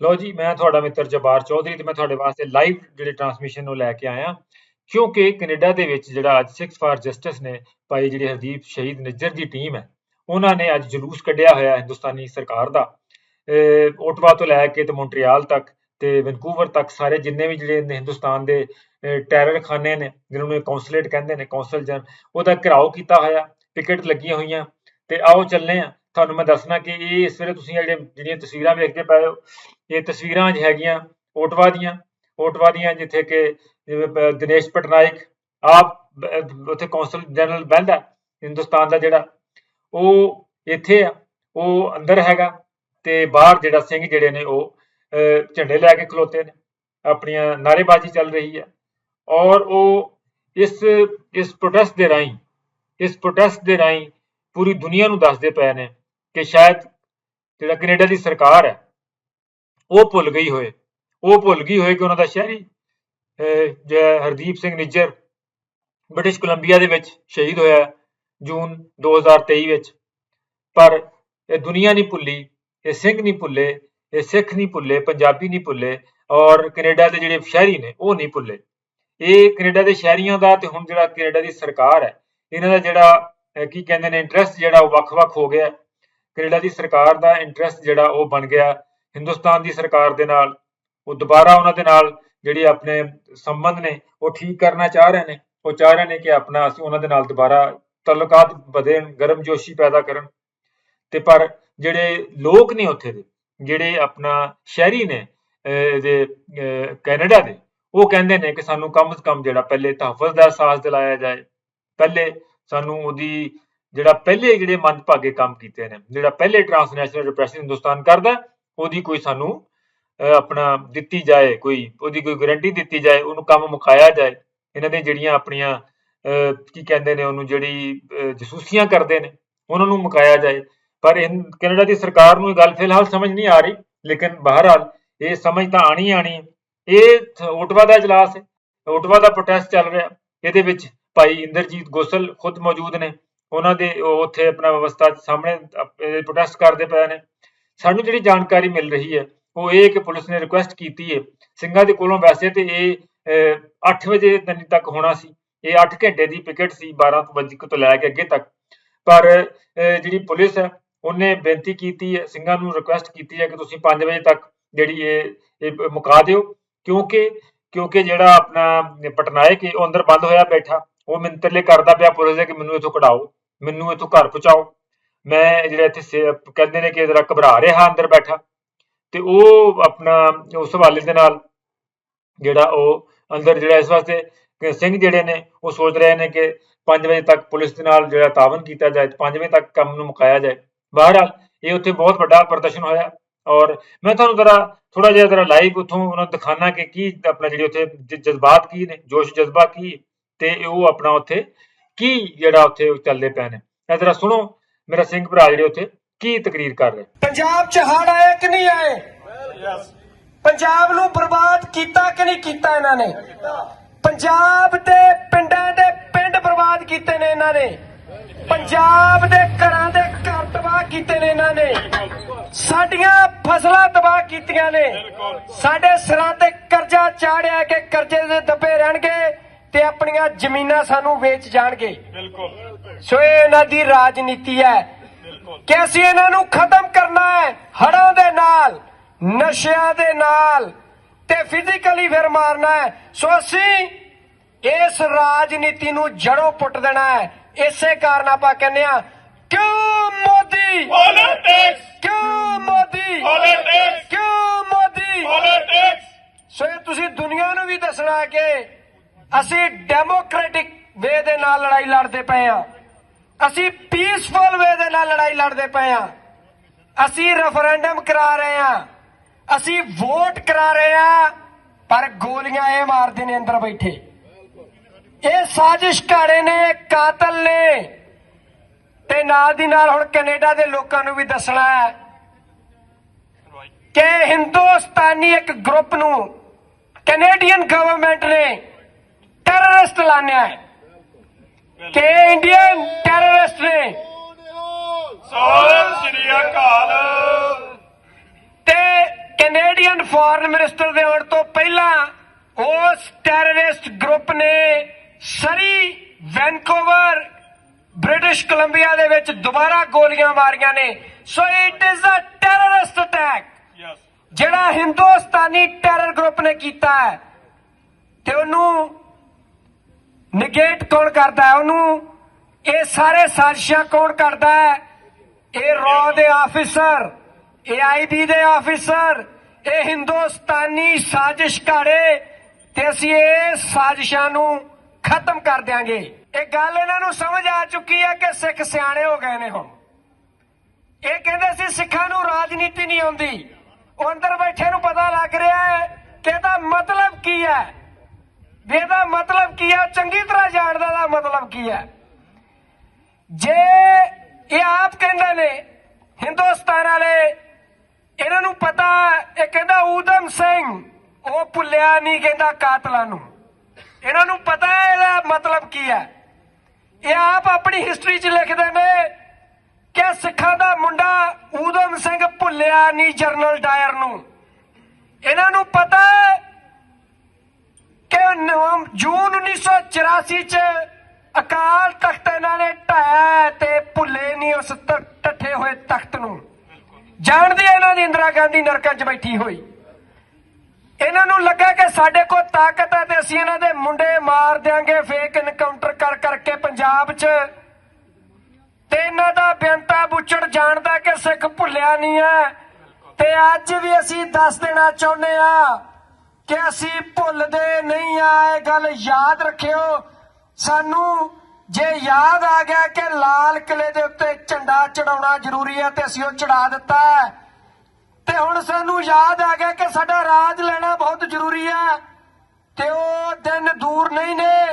ਲਓ ਜੀ, ਮੈਂ ਤੁਹਾਡਾ ਮਿੱਤਰ ਜਬਾਰ ਚੌਧਰੀ ਤੇ ਮੈਂ ਤੁਹਾਡੇ ਵਾਸਤੇ ਲਾਈਵ ਜਿਹੜੇ ਟਰਾਂਸਮਿਸ਼ਨ ਨੂੰ ਲੈ ਕੇ ਆਇਆ। ਕਿਉਂਕਿ ਕੈਨੇਡਾ ਦੇ ਵਿੱਚ ਜਿਹੜਾ ਅੱਜ ਸਿਕਸ ਫਾਰ ਜਸਟਿਸ ਨੇ ਭਾਈ ਜਿਹੜੇ ਹਰਦੀਪ ਸ਼ਹੀਦ ਨਿੱਜਰ ਦੀ ਟੀਮ ਹੈ, ਉਹਨਾਂ ਨੇ ਅੱਜ ਜਲੂਸ ਕੱਢਿਆ ਹੋਇਆ ਹਿੰਦੁਸਤਾਨੀ ਸਰਕਾਰ ਦਾ। ਓਟਵਾ ਤੋਂ ਲੈ ਕੇ ਤੇ ਮੌਂਟਰੀਆਲ ਤੱਕ ਤੇ ਵੈਨਕੂਵਰ ਤੱਕ ਸਾਰੇ ਜਿੰਨੇ ਵੀ ਜਿਹੜੇ ਹਿੰਦੁਸਤਾਨ ਦੇ ਟੈਰਰ ਖਾਨੇ ਨੇ, ਜਿਹਨਾਂ ਨੂੰ ਕੌਂਸੂਲੇਟ ਕਹਿੰਦੇ ਨੇ ਕੌਂਸਲ ਜਨ, ਉਹਦਾ ਘਿਰਾਓ ਕੀਤਾ ਹੋਇਆ, ਟਿਕਟ ਲੱਗੀਆਂ ਹੋਈਆਂ। ਤੇ ਆਓ ਚੱਲਨੇ ਆ ਤੁਹਾਨੂੰ ਮੈਂ ਦੱਸਣਾ ਕਿ ਇਹ ਇਸ ਵੇਲੇ ਤੁਸੀਂ ਇਹ ਜਿਹੜੀਆਂ ਤਸਵੀਰਾਂ ਵੇਖਦੇ ਪਏ ਹੋ, ਇਹ ਤਸਵੀਰਾਂ ਅੱਜ ਹੈਗੀਆਂ ਓਟਵਾ ਦੀਆਂ ਓਟਵਾ ਦੀਆਂ ਜਿੱਥੇ ਕਿ ਦਿਨੇਸ਼ ਪਟਨਾਇਕ ਆਪ ਉੱਥੇ ਕੌਂਸਲ ਜਨਰਲ ਬਹਿੰਦਾ ਹਿੰਦੁਸਤਾਨ ਦਾ ਜਿਹੜਾ, ਉਹ ਇੱਥੇ ਆ, ਉਹ ਅੰਦਰ ਹੈਗਾ ਤੇ ਬਾਹਰ ਜਿਹੜਾ ਸਿੰਘ ਜਿਹੜੇ ਨੇ ਉਹ ਝੰਡੇ ਲੈ ਕੇ ਖਲੋਤੇ ਨੇ, ਆਪਣੀਆਂ ਨਾਅਰੇਬਾਜ਼ੀ ਚੱਲ ਰਹੀ ਹੈ ਔਰ ਉਹ ਇਸ ਇਸ ਪ੍ਰੋਟੈਸਟ ਦੇ ਰਾਹੀਂ, ਇਸ ਪ੍ਰੋਟੈਸਟ ਦੇ ਰਾਹੀਂ ਪੂਰੀ ਦੁਨੀਆ ਨੂੰ ਦੱਸਦੇ ਪਏ ਨੇ ਕਿ ਸ਼ਾਇਦ ਜਿਹੜਾ ਕੈਨੇਡਾ ਦੀ ਸਰਕਾਰ ਹੈ ਉਹ ਭੁੱਲ ਗਈ ਹੋਏ। ਉਹ ਭੁੱਲ ਗਈ ਹੋਏ ਕਿ ਉਹਨਾਂ ਦਾ ਸ਼ਹਿਰੀ ਅਹ, ਹਰਦੀਪ ਸਿੰਘ ਨਿੱਜਰ ਬ੍ਰਿਟਿਸ਼ ਕੋਲੰਬੀਆ ਦੇ ਵਿੱਚ ਸ਼ਹੀਦ ਹੋਇਆ ਜੂਨ 2023 ਵਿੱਚ। ਪਰ ਇਹ ਦੁਨੀਆ ਨਹੀਂ ਭੁੱਲੀ ਇਹ ਸਿੰਘ ਨਹੀਂ ਭੁੱਲੇ ਇਹ ਸਿੱਖ ਨਹੀਂ ਭੁੱਲੇ ਪੰਜਾਬੀ ਨਹੀਂ ਭੁੱਲੇ ਔਰ ਕੈਨੇਡਾ ਦੇ ਜਿਹੜੇ ਸ਼ਹਿਰੀ ਨੇ ਉਹ ਨਹੀਂ ਭੁੱਲੇ। ਇਹ ਕੈਨੇਡਾ ਦੇ ਸ਼ਹਿਰੀਆਂ ਦਾ ਤੇ ਹੁਣ ਜਿਹੜਾ ਕੈਨੇਡਾ ਦੀ ਸਰਕਾਰ ਹੈ ਇਹਨਾਂ ਦਾ ਜਿਹੜਾ ਕੀ ਕਹਿੰਦੇ ਨੇ ਇੰਟਰਸਟ ਜਿਹੜਾ ਉਹ ਵੱਖ-ਵੱਖ ਹੋ ਗਿਆ ਹੈ। ਕੈਨੇਡਾ ਦੀ ਸਰਕਾਰ ਦਾ ਇੰਟਰਸਟ ਜਿਹੜਾ ਉਹ ਬਣ ਗਿਆ ਹਿੰਦੁਸਤਾਨ ਦੀ ਸਰਕਾਰ ਦੇ ਨਾਲ ਉਹ ਦੁਬਾਰਾ ਉਹਨਾਂ ਦੇ ਨਾਲ ਜਿਹੜੀ ਆਪਣੇ ਸੰਬੰਧ ਨੇ ਉਹ ਠੀਕ ਕਰਨਾ ਚਾਹ ਰਹੇ ਨੇ ਉਹ ਚਾਹ ਰਹੇ ਨੇ ਕਿ ਆਪਣਾ ਅਸੀਂ ਉਹਨਾਂ ਦੇ ਨਾਲ ਦੁਬਾਰਾ ਤਾਲੁਕਾਤ ਵਧੇਣ ਗਰਮਜੋਸ਼ੀ ਪੈਦਾ ਕਰਨ ਤੇ ਪਰ ਜਿਹੜੇ ਲੋਕ ਨੇ ਉੱਥੇ ਦੇ ਜਿਹੜੇ ਆਪਣਾ ਸ਼ਹਿਰੀ ਨੇ ਅਹ, ਦੇ ਅਹ, ਕੈਨੇਡਾ ਦੇ ਉਹ ਕਹਿੰਦੇ ਨੇ ਕਿ ਸਾਨੂੰ ਕਮ ਸੇ ਕਮ ਜਿਹੜਾ ਪਹਿਲੇ ਤਹਫਜ਼ ਦਾ ਅਹਿਸਾਸ ਦਿਲਾਇਆ ਜਾਏ ਪਹਿਲੇ ਸਾਨੂੰ ਉਹਦੀ ਜਿਹੜਾ ਪਹਿਲੇ ਜਿਹੜੇ ਮੰਦਭਾਗੇ ਕੰਮ ਕੀਤੇ ਨੇ ਜਿਹੜਾ ਪਹਿਲੇ ਟਰਾਂਸਨੈਸ਼ਨਲ ਰਿਪਰੈਸ਼ਨ ਹਿੰਦੁਸਤਾਨ ਕਰਦਾ ਉਹਦੀ ਕੋਈ ਸਾਨੂੰ ਅਹ, ਆਪਣਾ ਦਿੱਤੀ ਜਾਏ ਕੋਈ ਉਹਦੀ ਕੋਈ ਗਾਰੰਟੀ ਦਿੱਤੀ ਜਾਏ ਉਹਨੂੰ ਕੰਮ ਮੁਕਾਇਆ ਜਾਏ ਇਹਨਾਂ ਦੀਆਂ ਜਿਹੜੀਆਂ ਆਪਣੀਆਂ ਕੀ ਕਹਿੰਦੇ ਨੇ ਉਹਨੂੰ ਜਿਹੜੀ ਅਹ, ਜਸੂਸੀਆਂ ਕਰਦੇ ਨੇ ਉਹਨਾਂ ਨੂੰ ਮੁਕਾਇਆ ਜਾਏ। ਪਰ ਕੈਨੇਡਾ ਦੀ ਸਰਕਾਰ ਨੂੰ ਇਹ ਗੱਲ ਫਿਲਹਾਲ ਸਮਝ ਨਹੀਂ ਆ ਰਹੀ ਲੇਕਿਨ ਬਹਰਹਾਲ ਇਹ ਸਮਝ ਤਾਂ ਆਣੀ ਹੀ ਆਣੀ ਹੈ। ਇਹ ਓਟਵਾ ਦਾ ਇਜਲਾਸ ਹੈ ਓਟਵਾ ਦਾ ਪ੍ਰੋਟੈਸਟ ਚੱਲ ਰਿਹਾ ਇਹਦੇ ਵਿੱਚ ਭਾਈ ਇੰਦਰਜੀਤ ਗੋਸਲ ਖੁਦ ਮੌਜੂਦ ਨੇ। ਉਹਨਾਂ ਦੇ ਉੱਥੇ ਆਪਣਾ ਵਿਵਸਥਾ ਸਾਹਮਣੇ ਪ੍ਰੋਟੈਸਟ ਕਰਦੇ ਪਏ ਨੇ। ਸਾਨੂੰ ਜਿਹੜੀ ਜਾਣਕਾਰੀ ਮਿਲ ਰਹੀ ਹੈ, ਉਹ ਇਹ ਕਿ ਪੁਲਿਸ ਨੇ ਰਿਕੁਐਸਟ ਕੀਤੀ ਹੈ, ਸਿੰਘਾਂ ਦੇ ਕੋਲੋਂ ਵੈਸੇ ਤੇ ਇਹ 8 ਵਜੇ ਤੱਕ ਹੋਣਾ ਸੀ। ਇਹ 8 ਘੰਟੇ ਦੀ ਪਿਕਟ ਸੀ 12 ਤੋਂ ਵਜੇ ਤੋਂ ਲੈ ਕੇ ਅੱਗੇ ਤੱਕ। ਪਰ ਜਿਹੜੀ ਪੁਲਿਸ ਹੈ, ਉਹਨੇ ਬੇਨਤੀ ਕੀਤੀ ਹੈ, ਸਿੰਘਾਂ ਨੂੰ ਰਿਕੁਐਸਟ ਕੀਤੀ ਹੈ ਕਿ ਤੁਸੀਂ 5 ਵਜੇ ਤੱਕ ਜਿਹੜੀ ਇਹ ਇਹ ਮੁਕਾ ਦਿਓ। ਕਿਉਂਕਿ ਕਿਉਂਕਿ ਜਿਹੜਾ ਆਪਣਾ ਪਟਨਾਇਕ ਹੈ, ਉਹ ਅੰਦਰ ਬੰਦ ਹੋਇਆ ਬੈਠਾ। ਉਹ ਮਿੰਤਰਲੇ ਕਰਦਾ ਪਿਆ ਪੁਲਿਸ ਦੇ ਕਿ ਮੈਨੂੰ ਇੱਥੋਂ ਕਢਾਓ। ਮੈਨੂੰ ਇਥੋਂ ਘਰ ਪਹੁੰਚਾਓ। ਮੈਂ ਜਿਹੜਾ ਇੱਥੇ ਕਹਿੰਦੇ ਨੇ ਕਿ ਜਰਾ ਘਬਰਾ ਰਿਹਾ ਅੰਦਰ ਬੈਠਾ। ਤੇ ਉਹ ਆਪਣਾ ਉਸ ਹਵਾਲੇ ਦੇ ਨਾਲ ਜਿਹੜਾ ਉਹ ਅੰਦਰ ਜਿਹੜਾ ਇਸ ਵਾਸਤੇ ਕਿ ਸਿੰਘ ਜਿਹੜੇ ਨੇ, ਉਹ ਸੋਚ ਰਹੇ ਨੇ ਕਿ 5 ਵਜੇ ਤੱਕ ਪੁਲਿਸ ਦੇ ਨਾਲ ਜਿਹੜਾ ਤਾਵਨ ਕੀਤਾ ਜਾਏ 5 ਵਜੇ ਤੱਕ ਕੰਮ ਨੂੰ ਮੁਕਾਇਆ ਜਾਏ। ਬਹਰਹਾਲ ਇਹ ਉੱਥੇ ਬਹੁਤ ਵੱਡਾ ਪ੍ਰਦਰਸ਼ਨ ਹੋਇਆ ਔਰ ਮੈਂ ਤੁਹਾਨੂੰ ਜ਼ਰਾ ਥੋੜਾ ਜਿਹਾ ਜ਼ਰਾ ਲਾਈਵ ਉੱਥੋਂ ਉਹਨਾਂ ਨੂੰ ਦਿਖਾਣਾ ਕਿ ਕੀ ਆਪਣਾ ਜਿਹੜੇ ਉੱਥੇ ਜਜ਼ਬਾਤ ਕੀ ਨੇ ਜੋਸ਼ ਜਜ਼ਬਾ ਕੀ ਤੇ ਉਹ ਆਪਣਾ ਉੱਥੇ ਕੀ ਜਿਹੜਾ ਉੱਥੇ ਚੱਲਦੇ ਪਏ ਨੇ? ਇਹ ਜ਼ਰਾ ਸੁਣੋ ਮੇਰਾ ਸਿੰਘ ਭਰਾ ਜਿਹੜੇ ਉੱਥੇ ਕੀ ਤਕਰੀਰ ਕਰ ਰਹੇ? ਪੰਜਾਬ ਚ ਹੜ ਆਏ ਕਿ ਨਹੀਂ ਆਏ? ਪੰਜਾਬ ਨੂੰ ਬਰਬਾਦ ਕੀਤਾ ਕਿ ਨਹੀਂ ਕੀਤਾ ਇਹਨਾਂ ਨੇ? ਪੰਜਾਬ ਦੇ ਪਿੰਡਾਂ ਦੇ ਪਿੰਡ ਬਰਬਾਦ ਕੀਤੇ ਨੇ ਇਹਨਾਂ ਨੇ। ਪੰਜਾਬ ਦੇ ਘਰਾਂ ਦੇ ਘਰ ਤਬਾਹ ਕੀਤੇ ਨੇ ਇਹਨਾਂ ਨੇ। ਸਾਡੀਆਂ ਫਸਲਾਂ ਤਬਾਹ ਕੀਤੀਆਂ ਨੇ। ਸਾਡੇ ਸਿਰਾਂ ਤੇ ਕਰਜ਼ਾ ਚਾੜਿਆ ਕਿ ਕਰਜ਼ੇ ਦੇ ਦੱਬੇ ਰਹਿਣਗੇ। ਤੇ ਆਪਣੀਆਂ ਜ਼ਮੀਨਾਂ ਸਾਨੂੰ ਵੇਚ ਜਾਣਗੇ। ਸੋ ਇਹ ਇਹਨਾਂ ਦੀ ਰਾਜਨੀਤੀ ਹੈ। ਕਿ ਅਸੀਂ ਇਹਨਾਂ ਨੂੰ ਖਤਮ ਕਰਨਾ ਹੈ ਹੜਾਂ ਦੇ ਨਾਲ ਨਸ਼ਿਆਂ ਦੇ ਨਾਲ ਤੇ ਫਿਜ਼ੀਕਲੀ ਫਿਰ ਮਾਰਨਾ ਹੈ। ਸੋ ਅਸੀਂ ਇਸ ਰਾਜਨੀਤੀ ਨੂੰ ਜੜੋਂ ਪੁੱਟ ਦੇਣਾ ਹੈ। ਇਸੇ ਕਾਰਨ ਆਪਾਂ ਕਹਿੰਦੇ ਆ ਕਿਉਂ ਮੋਦੀ? Politics! ਕਿਉਂ ਮੋਦੀ? Politics! ਕਿਉਂ ਮੋਦੀ! ਸੋ ਇਹ ਤੁਸੀਂ ਦੁਨੀਆ ਨੂੰ ਵੀ ਦੱਸਣਾ ਕਿ ਅਸੀਂ ਡੈਮੋਕ੍ਰੈਟਿਕ ਵੇ ਦੇ ਨਾਲ ਲੜਾਈ ਲੜਦੇ ਪਏ ਆ ਅਸੀਂ ਪੀਸਫੁਲ ਵੇ ਦੇ ਨਾਲ ਲੜਾਈ ਲੜਦੇ ਪਏ ਆ ਅਸੀਂ ਰੈਫਰੈਂਡਮ ਕਰਾ ਰਹੇ ਆ ਅਸੀਂ ਵੋਟ ਕਰਾ ਰਹੇ ਆ ਪਰ ਗੋਲੀਆਂ ਇਹ ਮਾਰਦੇ ਨੇ ਅੰਦਰ ਬੈਠੇ। ਇਹ ਸਾਜ਼ਿਸ਼ ਘਾੜੇ ਨੇ ਕਾਤਲ ਨੇ। ਤੇ ਨਾਲ ਦੀ ਨਾਲ ਹੁਣ ਕੈਨੇਡਾ ਦੇ ਲੋਕਾਂ ਨੂੰ ਵੀ ਦੱਸਣਾ ਹੈ ਕਿ ਹਿੰਦੁਸਤਾਨੀ ਇੱਕ ਗਰੁੱਪ ਨੂੰ ਕੈਨੇਡੀਅਨ ਗਵਰਨਮੈਂਟ ਨੇ ਟੈਰਰਿਸਟ ਲਾਣਿਆ ਹੈ ਕਿ ਇੰਡੀਅਨ ਟੈਰਰਿਸਟ ਨੇ। ਸਤਿ ਸ੍ਰੀ ਅਕਾਲ। ਤੇ ਕੈਨੇਡੀ ਕੈਨੇਡੀਅਨ ਫੋਰਨ ਮਿਨਿਸਟਰ ਦੇ ਆਉਣ ਤੋਂ ਪਹਿਲਾਂ ਉਸ ਟੈਰਰਿਸਟ ਗਰੁੱਪ ਨੇ ਸਰੀ ਵੈਨਕੂਵਰ ਬ੍ਰਿਟਿਸ਼ ਕੋਲੰਬੀਆ ਦੇ ਵਿੱਚ ਦੁਬਾਰਾ ਗੋਲੀਆਂ ਮਾਰੀਆਂ ਨੇ। So it is a terrorist attack. ਜਿਹੜਾ ਹਿੰਦੁਸਤਾਨੀ ਟੈਰਰ ਗਰੁੱਪ ਨੇ ਕੀਤਾ ਹੈ। ਤੇ ਉਹਨੂੰ ਨਿਗੇਟ ਕੌਣ ਕਰਦਾ ਹੈ? ਉਹਨੂੰ ਇਹ ਸਾਰੇ ਸਾਜ਼ਿਸ਼ਾਂ ਕੌਣ ਕਰਦਾ ਹੈ? ਇਹ ਰॉ ਦੇ ਆਫੀਸਰ, ਇਹ ਆਈਬੀ ਦੇ ਆਫੀਸਰ, ਇਹ ਹਿੰਦੁਸਤਾਨੀ ਸਾਜ਼ਿਸ਼ ਘਾੜੇ ਤੇ ਅਸੀਂ ਇਹ ਸਾਜ਼ਿਸ਼ਾਂ ਨੂੰ ਖਤਮ ਕਰ ਦਿਆਂਗੇ। ਇਹ ਗੱਲ ਇਹਨਾਂ ਨੂੰ ਸਮਝ ਆ ਚੁੱਕੀ ਹੈ ਕਿ ਸਿੱਖ ਸਿਆਣੇ ਹੋ ਗਏ ਨੇ ਹੁਣ। ਇਹ ਕਹਿੰਦੇ ਸੀ ਸਿੱਖਾਂ ਨੂੰ ਰਾਜਨੀਤੀ ਨਹੀਂ ਆਉਂਦੀ। ਉਹ ਅੰਦਰ ਬੈਠੇ ਨੂੰ ਪਤਾ ਲੱਗ ਰਿਹਾ ਹੈ ਕਿ ਇਹਦਾ ਮਤਲਬ ਕੀ ਹੈ? ਵੀ ਇਹਦਾ ਮਤਲਬ ਕੀ ਹੈ ਚੰਗੀ ਤਰ੍ਹਾਂ ਜਾਣਦਾ ਦਾ ਮਤਲਬ ਕੀ ਹੈ ਜੇ ਇਹ ਆਪ ਕਹਿੰਦੇ ਨੇ, ਹਿੰਦੁਸਤਾਨ ਵਾਲੇ, ਇਹਨਾਂ ਨੂੰ ਪਤਾ, ਇਹ ਕਹਿੰਦਾ ਊਧਮ ਸਿੰਘ, ਉਹ ਭੁੱਲਿਆ ਨਹੀਂ ਕਹਿੰਦਾ ਕਾਤਲਾਂ ਨੂੰ। ਇਹਨਾਂ ਨੂੰ ਪਤਾ ਹੈ ਇਹਦਾ ਮਤਲਬ ਕੀ ਹੈ ਇਹ ਆਪ ਆਪਣੀ ਹਿਸਟਰੀ 'ਚ ਲਿਖਦੇ ਨੇ ਕਿ ਸਿੱਖਾਂ ਦਾ ਮੁੰਡਾ ਊਧਮ ਸਿੰਘ ਭੁੱਲਿਆ ਨਹੀਂ ਜਰਨਲ ਡਾਇਰ ਨੂੰ। ਇਹਨਾਂ ਨੂੰ ਪਤਾ ਹੈ ਕਿ ਨਵੰ- ਜੂਨ 1984 ਚ ਅਕਾਲ ਤਖਤ ਇਹਨਾਂ ਨੇ ਢਾਇਆ ਤੇ ਭੁੱਲੇ ਨਹੀਂ ਉਸ ਟੱਠੇ ਹੋਏ ਤਖਤ ਨੂੰ। ਜਾਣਦੇ ਇਹਨਾਂ ਦੀ ਇੰਦਰਾ ਗਾਂਧੀ ਨਰਕਾਂ 'ਚ ਬੈਠੀ ਹੋਈ। ਇਹਨਾਂ ਨੂੰ ਲੱਗਾ ਕਿ ਸਾਡੇ ਕੋਲ ਤਾਕਤ ਹੈ ਤੇ ਅਸੀਂ ਇਹਨਾਂ ਦੇ ਮੁੰਡੇ ਮਾਰ ਦਿਆਂਗੇ ਫੇਕ ਇਨਕਾਊਂਟਰ ਕਰ ਕਰਕੇ ਪੰਜਾਬ 'ਚ। ਤੇ ਇਹਨਾਂ ਦਾ ਬੇਅੰਤਾ ਬੁੱਚੜ ਜਾਣਦਾ ਕਿ ਸਿੱਖ ਭੁੱਲਿਆ ਨਹੀਂ ਹੈ। ਤੇ ਅੱਜ ਵੀ ਅਸੀਂ ਦੱਸ ਦੇਣਾ ਚਾਹੁੰਦੇ ਆ ਕਿ ਅਸੀਂ ਭੁੱਲਦੇ ਨਹੀਂ ਆ, ਇਹ ਗੱਲ ਯਾਦ ਰੱਖਿਓ। ਸਾਨੂੰ ਜੇ ਯਾਦ ਆ ਗਿਆ ਕਿ ਲਾਲ ਕਿਲੇ ਦੇ ਉੱਤੇ ਝੰਡਾ ਚੜਾਉਣਾ ਜ਼ਰੂਰੀ ਹੈ ਤੇ ਅਸੀਂ ਉਹ ਚੜਾ ਦਿੱਤਾ ਹੈ, ਤੇ ਹੁਣ ਸਾਨੂੰ ਯਾਦ ਆ ਗਿਆ ਕਿ ਸਾਡਾ ਰਾਜ ਲੈਣਾ ਬਹੁਤ ਜ਼ਰੂਰੀ ਹੈ ਤੇ ਉਹ ਦਿਨ ਦੂਰ ਨਹੀਂ ਨੇ।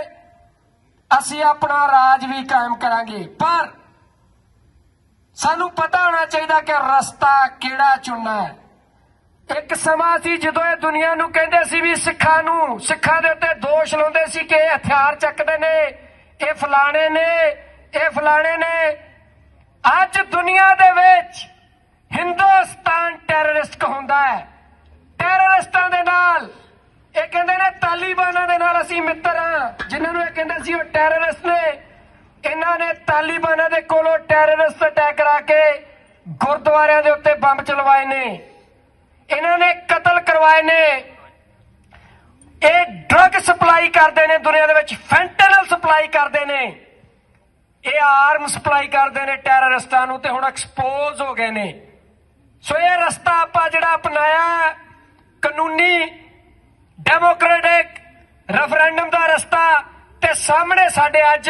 ਅਸੀਂ ਆਪਣਾ ਰਾਜ ਵੀ ਕਾਇਮ ਕਰਾਂਗੇ, ਪਰ ਸਾਨੂੰ ਪਤਾ ਹੋਣਾ ਚਾਹੀਦਾ ਕਿ ਰਸਤਾ ਕਿਹੜਾ ਚੁਣਨਾ ਹੈ। ਇੱਕ ਸਮਾਂ ਸੀ ਜਦੋਂ ਇਹ ਦੁਨੀਆ ਨੂੰ ਕਹਿੰਦੇ ਸੀ ਵੀ ਸਿੱਖਾਂ ਨੂੰ, ਸਿੱਖਾਂ ਦੇ ਉੱਤੇ ਦੋਸ਼ ਲਾਉਂਦੇ ਸੀ ਕਿ ਇਹ ਹਥਿਆਰ ਚੱਕਦੇ ਨੇ, ਇਹ ਫਲਾਣੇ ਨੇ, ਇਹ ਫਲਾਣੇ ਨੇ। ਅੱਜ ਦੁਨੀਆ ਦੇ ਵਿੱਚ ਹਿੰਦੁਸਤਾਨ ਟੈਰਰਿਸਟ ਕਹਾਉਂਦਾ ਹੈ। ਟੈਰਰਿਸਟਾਂ ਦੇ ਨਾਲ, ਇਹ ਕਹਿੰਦੇ ਨੇ ਤਾਲਿਬਾਨਾਂ ਦੇ ਨਾਲ ਅਸੀਂ ਮਿੱਤਰ ਹਾਂ। ਜਿਨ੍ਹਾਂ ਨੂੰ ਇਹ ਕਹਿੰਦੇ ਸੀ ਉਹ ਟੈਰਰਿਸਟ ਨੇ। ਇਹਨਾਂ ਨੇ ਤਾਲਿਬਾਨਾਂ ਦੇ ਕੋਲੋਂ ਟੈਰਰਿਸਟ ਅਟੈਕ ਕਰਾ ਕੇ ਗੁਰਦੁਆਰਿਆਂ ਦੇ ਉੱਤੇ ਬੰਬ ਚਲਵਾਏ ਨੇ। ਇਹਨਾਂ ਨੇ ਕਤਲ ਕਰਵਾਏ ਨੇ। ਇਹ ਡਰੱਗ ਸਪਲਾਈ ਕਰਦੇ ਨੇ ਦੁਨੀਆ ਦੇ ਵਿੱਚ ਫੈਂਟਨਲ ਸਪਲਾਈ ਕਰਦੇ ਨੇ। ਇਹ ਆਰਮ ਸਪਲਾਈ ਕਰਦੇ ਨੇ ਟੈਰਰਿਸਟਾਂ ਨੂੰ ਤੇ ਹੁਣ ਐਕਸਪੋਜ਼ ਹੋ ਗਏ ਨੇ। ਸੋ ਇਹ ਰਸਤਾ ਆਪਾਂ ਜਿਹੜਾ ਅਪਣਾਇਆ, ਕਾਨੂੰਨੀ ਡੈਮੋਕ੍ਰੈਟਿਕ ਰੈਫਰੈਂਡਮ ਦਾ ਰਸਤਾ ਤੇ ਸਾਹਮਣੇ ਸਾਡੇ ਅੱਜ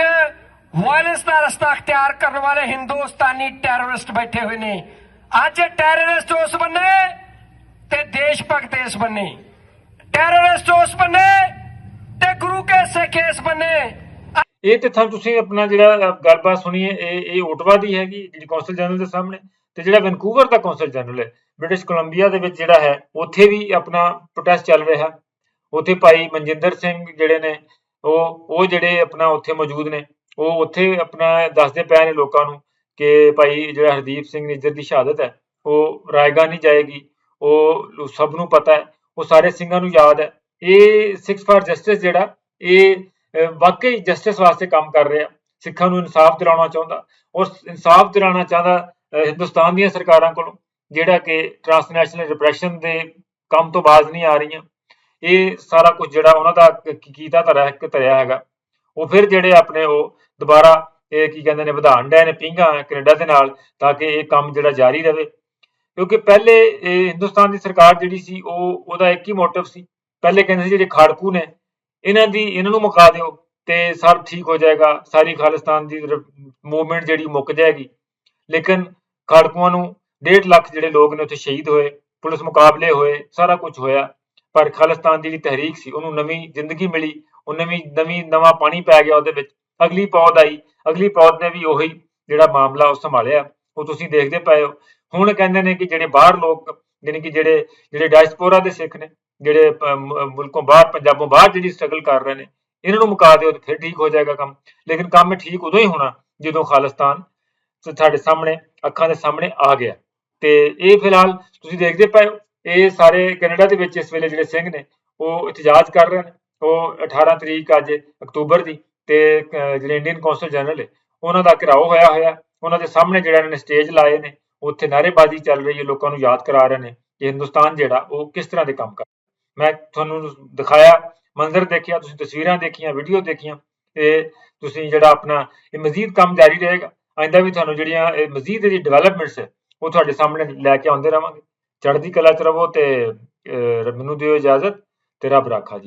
ਵਾਇਲੈਂਸ ਦਾ ਰਸਤਾ ਅਖਤਿਆਰ ਕਰਨ ਵਾਲੇ ਹਿੰਦੁਸਤਾਨੀ ਟੈਰਰਿਸਟ ਬੈਠੇ ਹੋਏ ਨੇ। ਅੱਜ ਟੈਰਰਿਸਟ ਉਸ ਬੰਨੇ ਦੇਸ਼ ਭਗਤ ਇਸ ਬੰਨੇ ਟੈਰਰਿਸਟ ਉਸ ਬੰਨੇ ਤੇ ਗੁਰੂ ਕੇ ਸਿੱਖ ਇਸ ਬੰਨੇ। ਇਹ ਤੇ ਤੁਹਾਨੂੰ ਤੁਸੀਂ ਆਪਣਾ ਜਿਹੜਾ ਗੱਲਬਾਤ ਸੁਣੀ ਹੈ, ਇਹ ਇਹ ਓਟਵਾ ਦੀ ਹੈਗੀ, ਜਿਹੜੀ ਕੌਂਸਲ ਜਨਰਲ ਦੇ ਸਾਹਮਣੇ ਤੇ ਜਿਹੜਾ ਵੈਨਕੂਵਰ ਦਾ ਕੌਂਸਲ ਜਨਰਲ ਹੈ, ਬ੍ਰਿਟਿਸ਼ ਕੋਲੰਬੀਆ ਦੇ ਵਿੱਚ ਜਿਹੜਾ ਹੈ, ਉੱਥੇ ਵੀ ਆਪਣਾ ਪ੍ਰੋਟੈਸਟ ਚੱਲ ਰਿਹਾ। ਉੱਥੇ ਭਾਈ ਮਨਜਿੰਦਰ ਸਿੰਘ ਜਿਹੜੇ ਨੇ, ਉਹ ਉਹ ਜਿਹੜੇ ਆਪਣਾ ਉੱਥੇ ਮੌਜੂਦ ਨੇ, ਉਹ ਉੱਥੇ ਆਪਣਾ ਦੱਸਦੇ ਪਏ ਨੇ ਲੋਕਾਂ ਨੂੰ ਕਿ ਭਾਈ ਜਿਹੜਾ ਹਰਦੀਪ ਸਿੰਘ ਨਿੱਜਰ ਦੀ ਸ਼ਹਾਦਤ ਹੈ, ਉਹ ਰਾਏਗਾ ਨਹੀਂ ਜਾਏਗੀ। ਉਹ ਸਭ ਨੂੰ ਪਤਾ ਹੈ, ਉਹ ਸਾਰੇ ਸਿੰਘਾਂ ਨੂੰ ਯਾਦ ਹੈ। ਇਹ ਸਿਕਸ ਫਾਰ ਜਸਟਿਸ ਜਿਹੜਾ, ਇਹ ਵਾਕਈ ਜਸਟਿਸ ਵਾਸਤੇ ਕੰਮ ਕਰ ਰਿਹਾ। ਸਿੱਖਾਂ ਨੂੰ ਇਨਸਾਫ ਦਿਲਾਉਣਾ ਚਾਹੁੰਦਾ। ਔਰ ਇਨਸਾਫ ਦਿਲਾਉਣਾ ਚਾਹੁੰਦਾ ਹਿੰਦੁਸਤਾਨ ਦੀਆਂ ਸਰਕਾਰਾਂ ਕੋਲੋਂ, ਜਿਹੜਾ ਕਿ ਟ੍ਰਾਂਸਨੈਸ਼ਨਲ ਰਿਪਰੈਸ਼ਨ ਦੇ ਕੰਮ ਤੋਂ ਬਾਜ਼ ਨਹੀਂ ਆ ਰਹੀਆਂ। ਇਹ ਸਾਰਾ ਕੁਝ ਜਿਹੜਾ ਉਹਨਾਂ ਦਾ ਕੀਤਾ ਧਰਿਆ, ਇੱਕ ਧਰਿਆ ਹੈਗਾ। ਉਹ ਫਿਰ ਜਿਹੜੇ ਆਪਣੇ ਉਹ ਦੁਬਾਰਾ, ਇਹ ਕੀ ਕਹਿੰਦੇ ਨੇ ਵਿਧਾਨ ਡੈ ਨੇ ਪਿੰਗਾ ਕੈਨੇਡਾ ਦੇ ਨਾਲ, ਤਾਂ ਕਿ ਇਹ ਕੰਮ ਜਿਹੜਾ ਜਾਰੀ ਰਵੇ। ਕਿਉਂਕਿ ਪਹਿਲੇ ਇਹ ਹਿੰਦੁਸਤਾਨ ਦੀ ਸਰਕਾਰ ਜਿਹੜੀ ਸੀ, ਉਹ, ਉਹਦਾ ਇੱਕ ਹੀ ਮੋਟਿਵ ਸੀ। ਪਹਿਲੇ ਕਹਿੰਦੇ ਸੀ ਜਿਹੜੇ ਖਾੜਕੂ ਨੇ, ਇਹਨਾਂ ਦੀ, ਇਹਨਾਂ ਨੂੰ ਮੁਕਾ ਦਿਓ ਤੇ ਸਭ ਠੀਕ ਹੋ ਜਾਏਗਾ, ਸਾਰੀ ਖਾਲਿਸਤਾਨ ਦੀ ਮੂਵਮੈਂਟ ਜਿਹੜੀ ਮੁੱਕ ਜਾਏਗੀ। ਲੇਕਿਨ ਖਾੜਕੂਆਂ ਨੂੰ 1.5 ਲੱਖ ਜਿਹੜੇ ਲੋਕ ਨੇ ਉੱਥੇ ਸ਼ਹੀਦ ਹੋਏ, ਪੁਲਿਸ ਮੁਕਾਬਲੇ ਹੋਏ, ਸਾਰਾ ਕੁਝ ਹੋਇਆ। ਪਰ ਖਾਲਿਸਤਾਨ ਦੀ ਜਿਹੜੀ ਤਹਿਰੀਕ ਸੀ, ਉਹਨੂੰ ਨਵੀਂ ਜ਼ਿੰਦਗੀ ਮਿਲੀ, ਉਹ ਨਵੀਂ ਨਵੀਂ, ਨਵਾਂ ਪਾਣੀ ਪੈ ਗਿਆ ਉਹਦੇ ਵਿੱਚ। ਅਗਲੀ ਪੌਦ ਆਈ, ਅਗਲੀ ਪੌਦ ਨੇ ਵੀ ਉਹੀ ਜਿਹੜਾ ਮਾਮਲਾ ਉਹ ਸੰਭਾਲਿਆ। ਉਹ ਤੁਸੀਂ ਦੇਖਦੇ ਪਏ ਹੋ ਹੁਣ ਕਹਿੰਦੇ ਨੇ ਕਿ ਜਿਹੜੇ ਬਾਹਰ ਲੋਕ ਯਾਨੀ ਕਿ ਜਿਹੜੇ ਜਿਹੜੇ ਡਾਇਸਪੋਰਾ ਦੇ ਸਿੱਖ ਨੇ, ਜਿਹੜੇ ਮੁਲਕੋਂ ਬਾਹਰ, ਪੰਜਾਬੋਂ ਬਾਹਰ ਜਿਹੜੀ ਸਟਰਗਲ ਕਰ ਰਹੇ ਨੇ, ਇਹਨਾਂ ਨੂੰ ਮੁਕਾ ਦਿਓ ਤੇ ਫਿਰ ਠੀਕ ਹੋ ਜਾਏਗਾ ਕੰਮ। ਲੇਕਿਨ ਕੰਮ ਠੀਕ ਉਦੋਂ ਹੀ ਹੋਣਾ, ਜਦੋਂ ਖਾਲਿਸਤਾਨ ਸਾਡੇ ਸਾਹਮਣੇ, ਅੱਖਾਂ ਦੇ ਸਾਹਮਣੇ ਆ ਗਿਆ। ਤੇ ਇਹ ਫਿਲਹਾਲ ਤੁਸੀਂ ਦੇਖਦੇ ਪਏ ਇਹ ਸਾਰੇ ਕੈਨੇਡਾ ਦੇ ਵਿੱਚ ਇਸ ਵੇਲੇ ਜਿਹੜੇ ਸਿੰਘ ਨੇ, ਉਹ ਇਤਜਾਜ ਕਰ ਰਹੇ ਨੇ। ਉਹ 18 ਤਰੀਕ ਅੱਜ ਅਕਤੂਬਰ ਦੀ ਤੇ ਜਿਹੜੇ ਇੰਡੀਅਨ ਕੌਂਸਲ ਜਨਰਲ ਹੈ ਉਹਨਾਂ ਦਾ ਘਿਰਾਓ ਹੋਇਆ ਹੋਇਆ, ਉਹਨਾਂ ਦੇ ਸਾਹਮਣੇ ਜਿਹੜਾ ਇਹਨਾਂ ਨੇ ਸਟੇਜ ਲਾਏ ਨੇ ਉੱਥੇ ਨਾਅਰੇਬਾਜ਼ੀ ਚੱਲ ਰਹੀ ਹੈ, ਲੋਕਾਂ ਨੂੰ ਯਾਦ ਕਰਾ ਰਹੇ ਨੇ ਕਿ ਹਿੰਦੁਸਤਾਨ ਜਿਹੜਾ ਉਹ ਕਿਸ ਤਰ੍ਹਾਂ ਦੇ ਕੰਮ ਕਰ ਮੈਂ ਤੁਹਾਨੂੰ ਦਿਖਾਇਆ ਮੰਜ਼ਰ ਦੇਖਿਆ, ਤੁਸੀਂ ਤਸਵੀਰਾਂ ਦੇਖੀਆਂ, ਵੀਡੀਓ ਦੇਖੀਆਂ ਤੇ ਤੁਸੀਂ ਜਿਹੜਾ ਆਪਣਾ ਇਹ ਮਜ਼ੀਦ ਕੰਮ ਜਾਰੀ ਰਹੇਗਾ। ਆਇੰਦਾ ਵੀ ਤੁਹਾਨੂੰ ਜਿਹੜੀਆਂ ਇਹ ਮਜ਼ੀਦ ਇਹਦੀ ਡਿਵੈਲਪਮੈਂਟਸ ਹੈ, ਉਹ ਤੁਹਾਡੇ ਸਾਹਮਣੇ ਲੈ ਕੇ ਆਉਂਦੇ ਰਵਾਂਗੇ। ਚੜ੍ਹਦੀ ਕਲਾ ਚ ਰਵੋ ਤੇ ਮੈਨੂੰ ਦਿਓ ਇਜਾਜ਼ਤ ਤੇ ਰੱਬ ਰਾਖਾ ਜੀ।